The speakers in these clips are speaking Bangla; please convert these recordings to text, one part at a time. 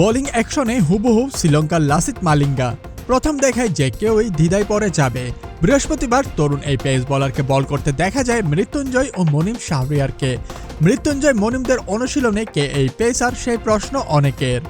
বোলিং অ্যাকশনে হুবহু শ্রীলঙ্কার লাসিত মালিঙ্গা। প্রথম দেখায় যে কেউই দ্বিধায় পরে যাবে। বৃহস্পতিবার তরুণ এই পেস বলারকে বল করতে দেখা যায় মৃত্যুঞ্জয় ও মনিম শাহরিয়ারকে। মৃত্যুঞ্জয় মনিমদের অনুশীলনে কে এই পেসার সেই প্রশ্ন অনেকের।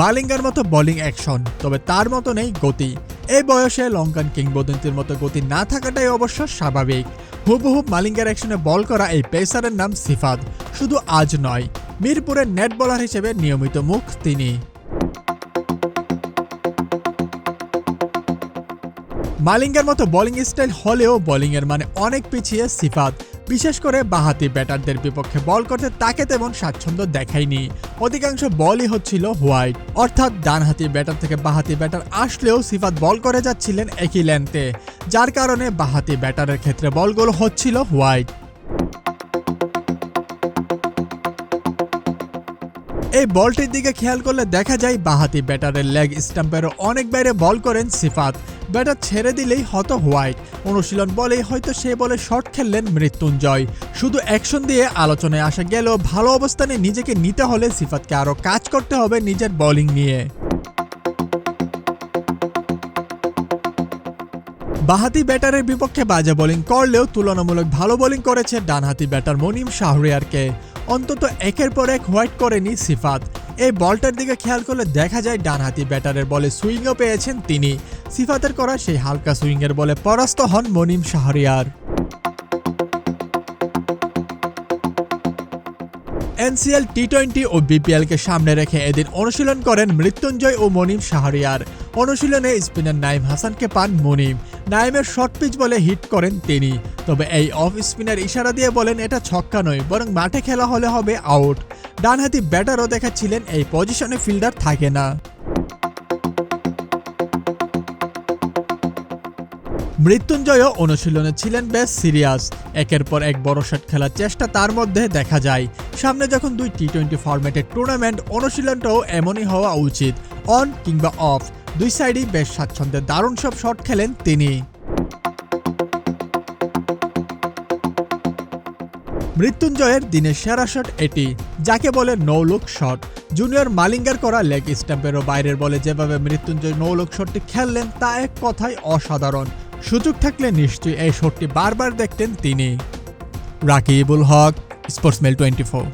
মালিঙ্গার মতো বোলিং অ্যাকশন, তবে তার মতো নেই গতি। এই বয়সে লঙ্কান কিংবদন্তির মতো গতি না থাকাটাই অবশ্য স্বাভাবিক। হুবহু মালিঙ্গার অ্যাকশনে বল করা এই পেসারের নাম সিফাত। শুধু আজ নয়, মিরপুরের নেট বলার হিসেবে নিয়মিত মুখ তিনি। মালিঙ্গার মতো বোলিং স্টাইল হলেও বোলিংয়ের মানে অনেক পিছিয়ে সিফাত। বিশেষ করে বাহাতি ব্যাটারদের বিপক্ষে বল করতে তাকে তেমন স্বাচ্ছন্দ্য দেখায়নি। অধিকাংশ বলই হচ্ছিল হোয়াইট অর্থাৎ ডানহাতি ব্যাটার থেকে বাহাতি ব্যাটার আসলেও সিফাত বল করে যাচ্ছিলেন একই লেন্থে যার কারণে বাহাতি ব্যাটারের ক্ষেত্রে বলগুলো হচ্ছিল হোয়াইট এই বলটির দিকে খেয়াল করলে দেখা যায় বাহাতি ব্যাটারের লেগ স্টাম্পেরও অনেক বাইরে বল করেন সিফাত। ব্যাটার ছেড়ে দিলেই হতো হোয়াইট। অনুশীলন বলেই হয়তো সে বলে শট খেললেন মৃত্যুঞ্জয়। শুধু অ্যাকশন দিয়ে আলোচনায় আসা গেলেও ভালো অবস্থানে নিজেকে নিতে হলে সিফাতকে আরও কাজ করতে হবে নিজের বোলিং নিয়ে। বাহাতি ব্যাটারের বিপক্ষে বাজে বোলিং করলেও তুলনামূলক ভালো বোলিং করেছে ডানহাতি ব্যাটার মনিম শাহরিয়ারকে। অন্তত একের পর এক হোয়াইট করেনি সিফাত। এই বলটার দিকে খেয়াল করলে দেখা যায় ডানহাতি ব্যাটারের বলে সুইংও পেয়েছেন তিনি। সিফাতের করা সেই হালকা সুইংয়ের বলে পরাস্ত হন Monim Shahriar. NCL T twenty ও বিপিএলকে সামনে রেখে এদিন অনুশীলন করেন মৃত্যুঞ্জয় ও মনিম শাহরিয়ার। অনুশীলনে স্পিনার নাইম হাসানকে পান মনিম। নাইমের শর্ট পিচ বলে হিট করেন তিনি। তবে এই অফ স্পিনার ইশারা দিয়ে বলেন এটা ছক্কা নয়, বরং মাঠে খেলা হলে হবে আউট। ডানহাতি ব্যাটারও দেখাচ্ছিলেন এই পজিশনে ফিল্ডার থাকে না। মৃত্যুঞ্জয়ও অনুশীলনে ছিলেন বেশ সিরিয়াস। একের পর এক বড় শট খেলার চেষ্টা তার মধ্যে দেখা যায়। সামনে যখন দুই টি টোয়েন্টি ফরম্যাটের টুর্নামেন্ট অনুশীলনটাও এমনই হওয়া উচিত অন কিংবা অফ দুই সাইডেই বেশ স্বাচ্ছন্দ্যে দারুণ সব শট খেলেন তিনি। মৃত্যুঞ্জয়ের দিনের সেরা শট এটি, যাকে বলে নো লুক শট জুনিয়র মালিঙ্গার করা লেগ স্ট্যাম্পেরও বাইরের বলে যেভাবে মৃত্যুঞ্জয় নো লুক শটটি খেললেন, তা এক কথায় অসাধারণ। সুযোগ থাকলে নিশ্চয়ই এই শটটি বারবার দেখতেন তিনি। Rakibul Haque Sportsmail twenty four